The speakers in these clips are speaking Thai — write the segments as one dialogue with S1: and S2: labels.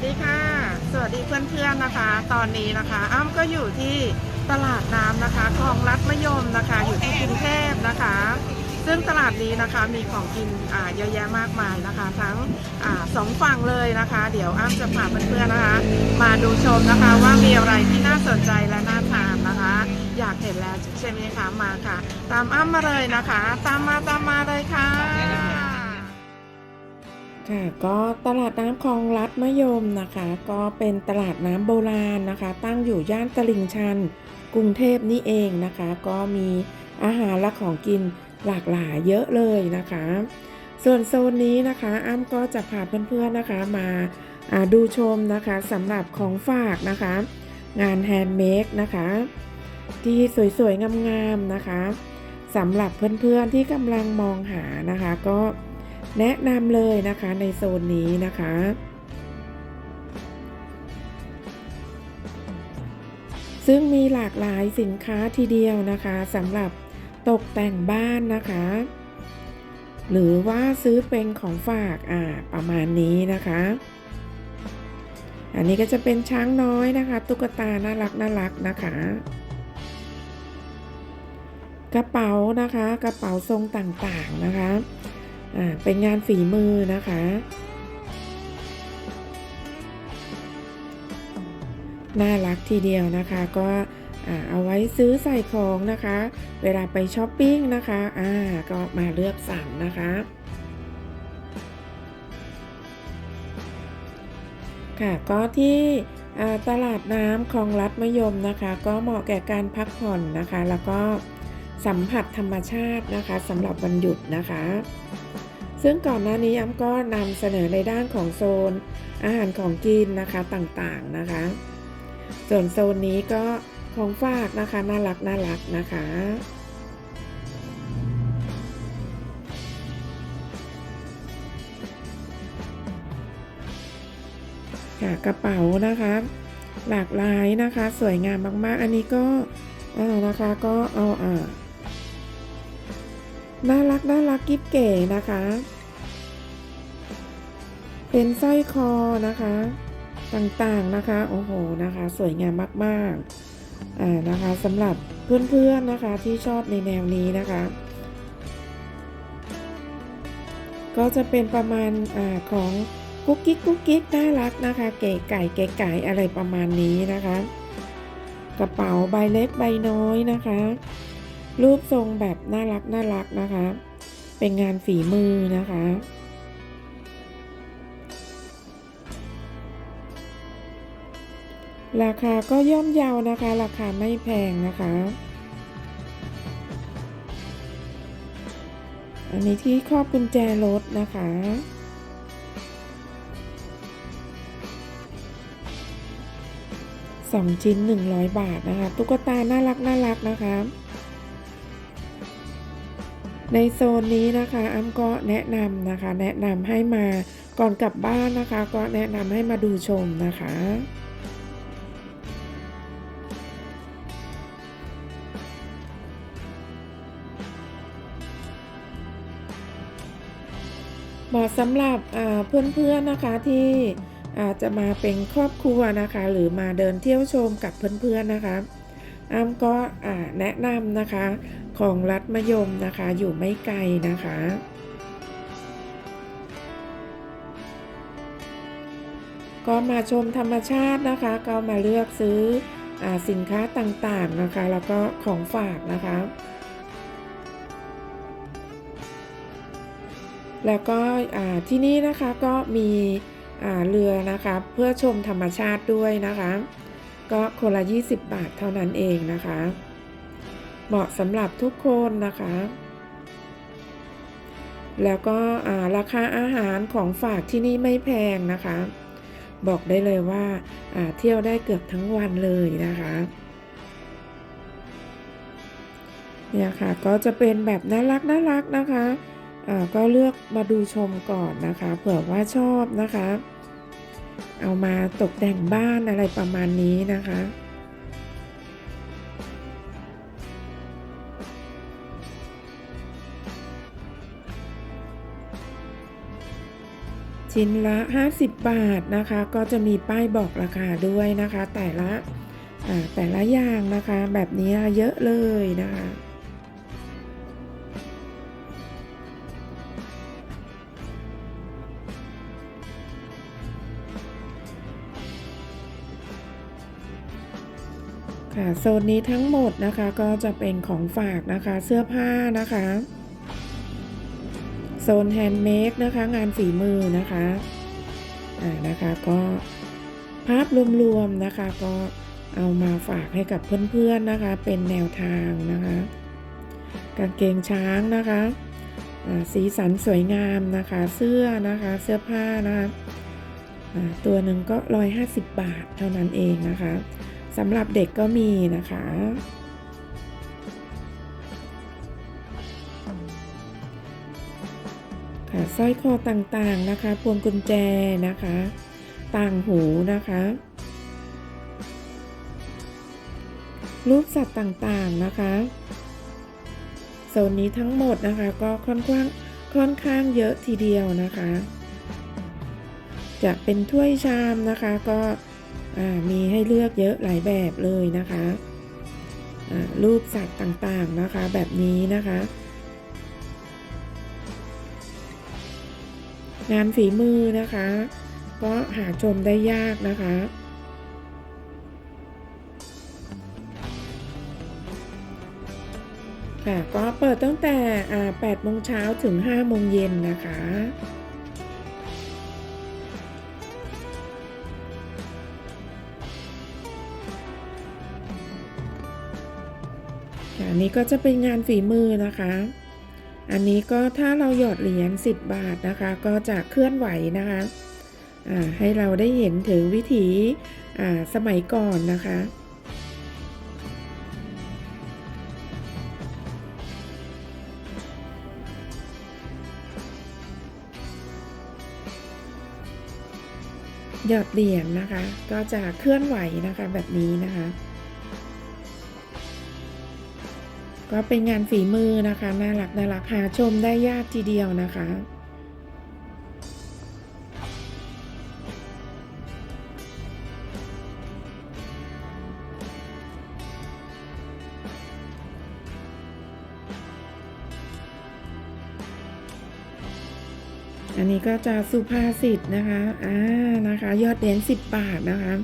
S1: วัสดีค่ะ สวัสดีเพื่อนๆนะคะ ตอนนี้นะคะ อ้ำก็อยู่ที่ตลาดน้ำนะคะคลองลัดมะยมนะคะ อยู่ที่กรุงเทพนะคะ ซึ่งตลาดนี้นะคะมีของกินอ่าเยอะแยะมากมายนะคะ ทั้งอาสองฝั่งเลยนะคะ เดี๋ยวอ้ำจะพาเพื่อนๆนะคะ มาดูชมนะคะว่ามีอะไรที่น่าสนใจและน่าทานนะคะ อยากเห็นแล้วใช่ไหมคะมาค่ะ ตามอ้ำมาเลยนะคะ ตามมาตามมาเลยค่ะ
S2: ค่ะก็ตลาดน้ำคลองลัดมะยมนะคะ ก็เป็นตลาดน้ำโบราณนะคะ ตั้งอยู่ย่านตลิ่งชัน กรุงเทพนี่เองนะคะ ก็มีอาหารและของกินหลากหลายเยอะเลยนะคะ ส่วนโซนนี้นะคะอ้ำก็จะพาเพื่อนๆนะคะมาอ่าดูชมนะคะสำหรับของฝากนะคะ งานแฮนด์เมดนะคะ ที่สวยๆงามๆนะคะสำหรับเพื่อนๆที่กำลังมองหานะคะ ก็ แนะนำเลยนะคะในโซนนี้นะคะซึ่งมีหลากหลายสินค้าทีเดียวนะคะสำหรับตกแต่งบ้านนะคะ หรือว่าซื้อเป็นของฝากอ่าประมาณนี้นะคะ อันนี้ก็จะเป็นช้างน้อยนะคะ ตุ๊กตาน่ารักน่ารักนะคะ กระเป๋านะคะกระเป๋าทรงต่างๆนะคะ อ่าเป็นงานฝีมือนะคะ น่ารักทีเดียวนะคะก็เอาไว้ซื้อใส่ของนะคะ เวลาไปช้อปปิ้งนะคะอ่าก็มาเลือกสั่งนะคะค่ะก็ที่ตลาดน้ำคลองลัดมะยมนะคะ ก็เหมาะแก่การพักผ่อนนะคะ แล้วก็สัมผัสธรรมชาตินะคะสำหรับวันหยุดนะคะ ซึ่งก่อนหน้านี้อ้ำก็นำเสนอในด้านของโซน อาหารของกินนะคะต่างๆนะคะ ส่วนโซนนี้ก็ของฝากนะคะน่ารักน่ารักนะคะค่ะกระเป๋านะคะ หลากหลายนะคะ สวยงามมากๆ อันนี้ก็อ่านะคะก็เอาอ่า น่ารักน่ารักกิ๊บเก๋นะคะ เป็นสร้อยคอนะคะ ต่างๆนะคะ โอ้โหนะคะ สวยงามมากๆอ่านะคะสำหรับเพื่อนๆนะคะที่ชอบในแนวนี้นะคะ ก็จะเป็นประมาณอ่าของกุ๊กกิ๊กกุ๊กกิ๊กน่ารักนะคะ เก๋ไก่เก๋ไก่อะไรประมาณนี้นะคะ กระเป๋าใบเล็กใบน้อยนะคะ รูปทรงแบบน่ารักน่ารักนะคะ เป็นงานฝีมือนะคะ ราคาก็ย่อมเยาวนะคะ ราคาไม่แพงนะคะ อันนี้ที่ครอบกุญแจรถนะคะสองชิ้น100บาทนะคะ ตุ๊กตาน่ารักน่ารักนะคะ ในโซนนี้นะคะอ้ำก็แนะนำนะคะ แนะนำให้มาก่อนกลับบ้านนะคะ ก็แนะนำให้มาดูชมนะคะเหมาะสำหรับอ่าเพื่อนๆนะคะที่อาจจะมาเป็นครอบครัวนะคะ หรือมาเดินเที่ยวชมกับเพื่อนๆนะคะอ้ำก็แนะนำนะคะ ของรัฐมยมนะคะ อยู่ไม่ไกลนะคะก็มาชมธรรมชาตินะคะ ก็มาเลือกซื้ออสินค้าต่างๆนะคะ แล้วก็ของฝากนะคะ แล้วก็ที่นี่นะคะก็มีเรือนะคะเพื่อชมธรรมชาติด้วยนะคะ ก็คนละ 20 บาทเท่านั้นเองนะคะ เหมาะสำหรับทุกคนนะคะ แล้วก็ราคาอาหารของฝากที่นี่ไม่แพงนะคะ บอกได้เลยว่าอ่าเที่ยวได้เกือบทั้งวันเลยนะคะเนี่ยค่ะก็จะเป็นแบบน่ารักน่ารักนะคะอ่าก็เลือกมาดูชมก่อนนะคะเผื่อว่าชอบนะคะ เอามาตกแต่งบ้านอะไรประมาณนี้นะคะ ชิ้นละ 50 บาทนะคะ ก็จะมีป้ายบอกราคาด้วยนะคะ แต่ละแต่ละอย่างนะคะ แบบนี้เยอะเลยนะคะค่ะโซนนี้ทั้งหมดนะคะก็จะเป็นของฝากนะคะเสื้อผ้านะคะ ซนแฮนด์เมดนะคะงานฝีมือนะคะอ่านะคะก็ภาพรวมๆนะคะก็เอามาฝากให้กับเพื่อนๆนะคะ เป็นแนวทางนะคะกางเกงช้างนะคะอ่าสีสันสวยงามนะคะ เสื้อนะคะเสื้อผ้านะคะอ่าตัวหนึ่งก็ 150 บาทเท่านั้นเองนะคะสำหรับเด็กก็มีนะคะ ค่ะสร้อยคอต่างๆนะคะพวงกุญแจนะคะ ต่างหูนะคะ รูปสัตว์ต่างๆนะคะโซนนี้ทั้งหมดนะคะก็ค่อนข้างค่อนข้างเยอะทีเดียวนะคะ จะเป็นถ้วยชามนะคะก็มีให้เลือกเยอะหลายแบบเลยนะคะรูปสัตว์ต่างๆนะคะแบบนี้นะคะ งานฝีมือนะคะ ก็หาชมได้ยากนะคะค่ะก็เปิดตั้งแต่8โมงเช้าถึง5โมงเย็นนะคะค่ะอันนี้ก็จะเป็นงานฝีมือนะคะ อันนี้ก็ถ้าเราหยอดเหรียญ10 บาทนะคะ ก็จะเคลื่อนไหวนะคะให้เราได้เห็นถึงวิถีสมัยก่อนนะคะหยอดเหรียญนะคะ ก็จะเคลื่อนไหวนะคะแบบนี้นะคะ ก็เป็นงานฝีมือนะคะน่ารักน่ารักหาชมได้ยากทีเดียวนะคะ อันนี้ก็จะสุภาษิตนะคะอ่านะคะ ยอดเหรียญ10บาทนะคะ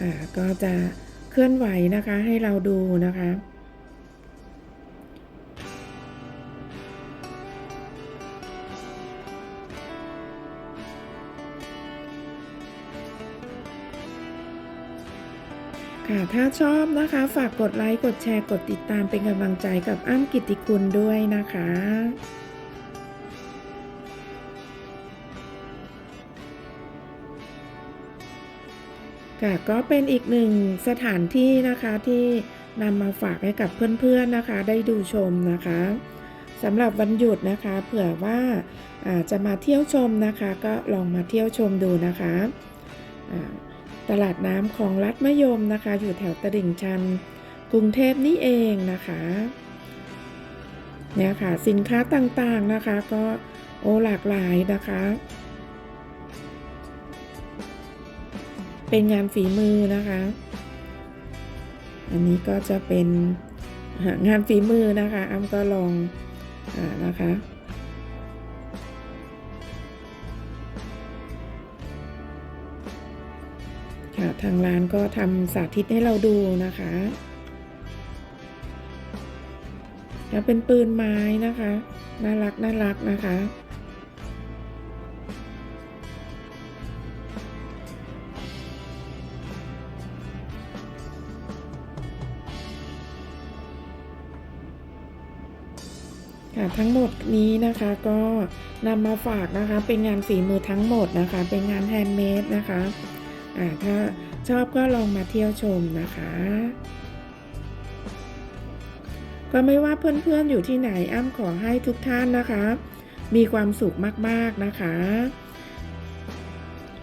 S2: อ่าก็จะเคลื่อนไหวนะคะให้เราดูนะคะ ค่ะถ้าชอบนะคะฝากกดไลค์กดแชร์กดติดตามเป็นกำลังใจกับอ้ำกิติคุณด้วยนะคะค่ะก็เป็นอีกหนึ่งสถานที่นะคะที่นำมาฝากให้กับเพื่อนๆนะคะ ได้ดูชมนะคะสำหรับวันหยุดนะคะ เผื่อว่าอาจะมาเที่ยวชมนะคะ ก็ลองมาเที่ยวชมดูนะคะ ตลาดน้ำของรัฐมะยมนะคะ อยู่แถวตลิ่งชัน กรุงเทพนี่เองนะคะเนี่ยค่ะสินค้าต่างๆนะคะก็โอหลากหลายนะคะ เป็นงานฝีมือนะคะ อันนี้ก็จะเป็นงานฝีมือนะคะอ้ำก็ลองอานะคะ ค่ะ ทางร้านก็ทำสาธิตให้เราดูนะคะ แล้วเป็นปืนไม้นะคะ น่ารักน่ารักนะคะค่ะทั้งหมดนี้นะคะก็นำมาฝากนะคะเป็นงานฝีมือทั้งหมดนะคะ เป็นงานแฮนด์เมดนะคะ ถ้าชอบก็ลองมาเที่ยวชมนะคะ ก็ไม่ว่าเพื่อนๆอยู่ที่ไหนอ้ำขอให้ทุกท่านนะคะ มีความสุขมากๆนะคะ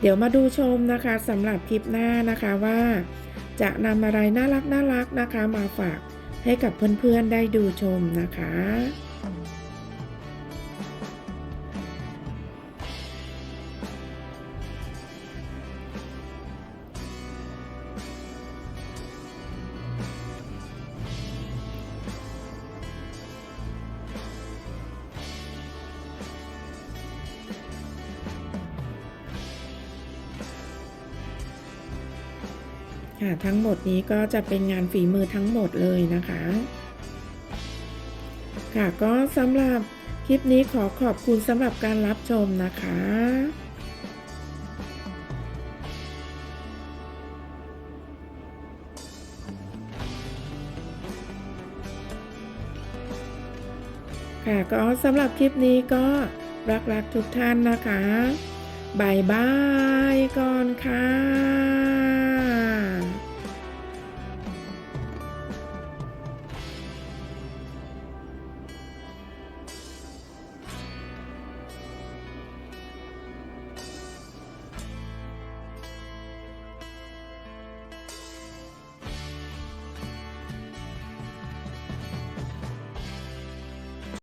S2: เดี๋ยวมาดูชมนะคะสำหรับคลิปหน้านะคะว่า จะนำอะไรน่ารักน่ารักนะคะ มาฝากให้กับเพื่อนๆได้ดูชมนะคะ ค่ะ ทั้งหมดนี้ก็จะเป็นงานฝีมือทั้งหมดเลยนะคะ ค่ะก็สำหรับคลิปนี้ขอขอบคุณสำหรับการรับชมนะคะค่ะก็สำหรับคลิปนี้ก็รักๆทุกท่านนะคะบายบายก่อนค่ะ